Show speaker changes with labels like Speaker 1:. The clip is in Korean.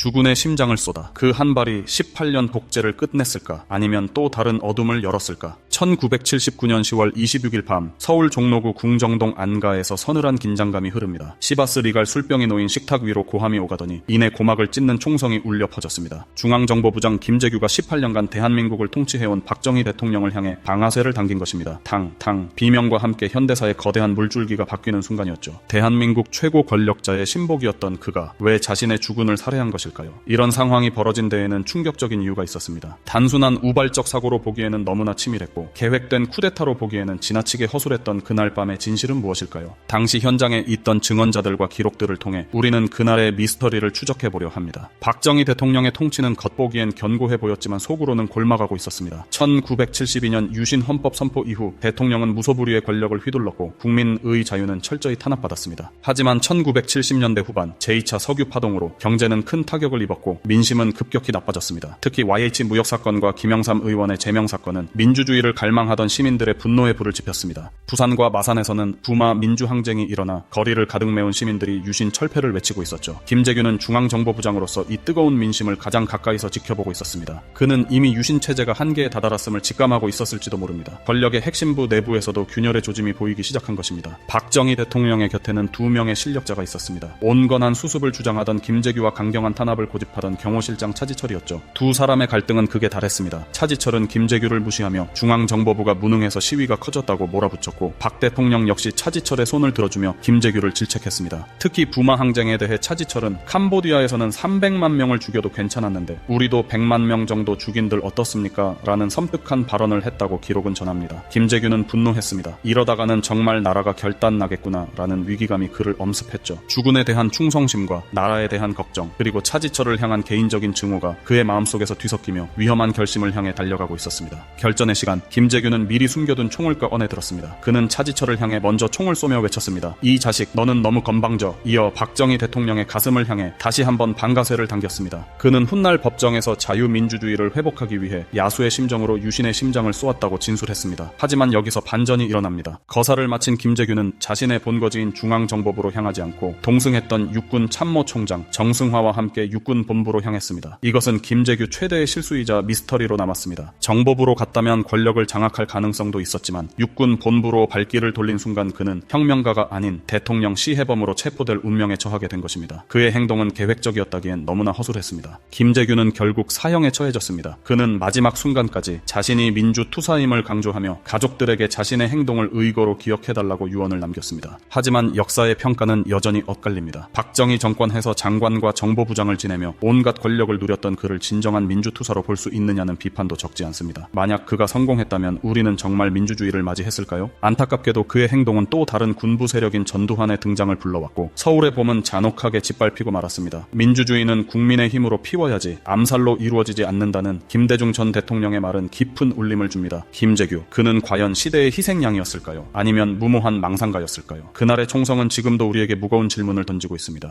Speaker 1: 주군의 심장을 쏟아 그 한 발이 18년 복제를 끝냈을까 아니면 또 다른 어둠을 열었을까 1979년 10월 26일 밤 서울 종로구 궁정동 안가에서 서늘한 긴장감이 흐릅니다. 시바스 리갈 술병이 놓인 식탁 위로 고함이 오가더니 이내 고막을 찢는 총성이 울려 퍼졌습니다. 중앙정보부장 김재규가 18년간 대한민국을 통치해온 박정희 대통령을 향해 방아쇠를 당긴 것입니다. 당, 당, 비명과 함께 현대사의 거대한 물줄기가 바뀌는 순간이었죠. 대한민국 최고 권력자의 신복이었던 그가 왜 자신의 주군을 살해한 것일까 요? 이런 상황이 벌어진 데에는 충격적인 이유가 있었습니다. 단순한 우발적 사고로 보기에는 너무나 치밀했고 계획된 쿠데타로 보기에는 지나치게 허술했던 그날 밤의 진실은 무엇일까요? 당시 현장에 있던 증언자들과 기록들을 통해 우리는 그날의 미스터리를 추적해보려 합니다. 박정희 대통령의 통치는 겉보기엔 견고해 보였지만 속으로는 골마가고 있었습니다. 1972년 유신 헌법 선포 이후 대통령은 무소불위의 권력을 휘둘렀고 국민의 자유는 철저히 탄압받았습니다. 하지만 1970년대 후반 제2차 석유 파동으로 경제는 큰 타격 을 입었고 민심은 급격히 나빠졌습니다. 특히 YH 무역 사건과 김영삼 의원의 제명 사건은 민주주의를 갈망하던 시민들의 분노의 불을 지폈습니다. 부산과 마산에서는 부마 민주항쟁이 일어나 거리를 가득 메운 시민들이 유신 철폐를 외치고 있었죠. 김재규는 중앙정보부장으로서 이 뜨거운 민심을 가장 가까이서 지켜보고 있었습니다. 그는 이미 유신 체제가 한계에 다다랐음을 직감하고 있었을지도 모릅니다. 권력의 핵심부 내부에서도 균열의 조짐이 보이기 시작한 것입니다. 박정희 대통령의 곁에는 두 명의 실력자가 있었습니다. 온건한 수습을 주장하던 김재규와 강경한 탄압 을 고집하던 경호실장 차지철이었죠. 두 사람의 갈등은 극에 달했습니다. 차지철은 김재규를 무시하며 중앙정보부가 무능해서 시위가 커졌다고 몰아붙였고 박 대통령 역시 차지철의 손을 들어주며 김재규를 질책했습니다. 특히 부마 항쟁에 대해 차지철은 캄보디아에서는 300만 명을 죽여도 괜찮았는데 우리도 100만 명 정도 죽인들 어떻습니까? 라는 섬뜩한 발언을 했다고 기록은 전합니다. 김재규는 분노했습니다. 이러다가는 정말 나라가 결단 나겠구나 라는 위기감이 그를 엄습했죠. 주군에 대한 충성심과 나라에 대한 걱정 그리고 차 지철을 향한 개인적인 증오가 그의 마음속에서 뒤섞이며 위험한 결심을 향해 달려가고 있었습니다. 결전의 시간 김재규는 미리 숨겨둔 총을 꺼내 들었습니다. 그는 차지철을 향해 먼저 총을 쏘며 외쳤습니다. 이 자식 너는 너무 건방져. 이어 박정희 대통령의 가슴을 향해 다시 한번 방가쇠를 당겼습니다. 그는 훗날 법정에서 자유민주주의를 회복하기 위해 야수의 심정으로 유신의 심장을 쏘았다고 진술했습니다. 하지만 여기서 반전이 일어납니다. 거사를 마친 김재규는 자신의 본거지인 중앙정보부로 향하지 않고 동승했던 육군 참모 총장 정승화와 함께 육군 본부로 향했습니다. 이것은 김재규 최대의 실수이자 미스터리로 남았습니다. 정보부로 갔다면 권력을 장악할 가능성도 있었지만 육군 본부로 발길을 돌린 순간 그는 혁명가가 아닌 대통령 시해범으로 체포될 운명에 처하게 된 것입니다. 그의 행동은 계획적이었다기엔 너무나 허술했습니다. 김재규는 결국 사형에 처해졌습니다. 그는 마지막 순간까지 자신이 민주 투사임을 강조하며 가족들에게 자신의 행동을 의거로 기억해달라고 유언을 남겼습니다. 하지만 역사의 평가는 여전히 엇갈립니다. 박정희 정권에서 장관과 정보부장을 지내며 온갖 권력을 누렸던 그를 진정한 민주투사로 볼 수 있느냐는 비판도 적지 않습니다. 만약 그가 성공했다면 우리는 정말 민주주의를 맞이했을까요? 안타깝게도 그의 행동은 또 다른 군부 세력인 전두환의 등장을 불러왔고 서울의 봄은 잔혹하게 짓밟히고 말았습니다. 민주주의는 국민의 힘으로 피워야지 암살로 이루어지지 않는다는 김대중 전 대통령의 말은 깊은 울림을 줍니다. 김재규, 그는 과연 시대의 희생양이었을까요? 아니면 무모한 망상가였을까요? 그날의 총성은 지금도 우리에게 무거운 질문을 던지고 있습니다.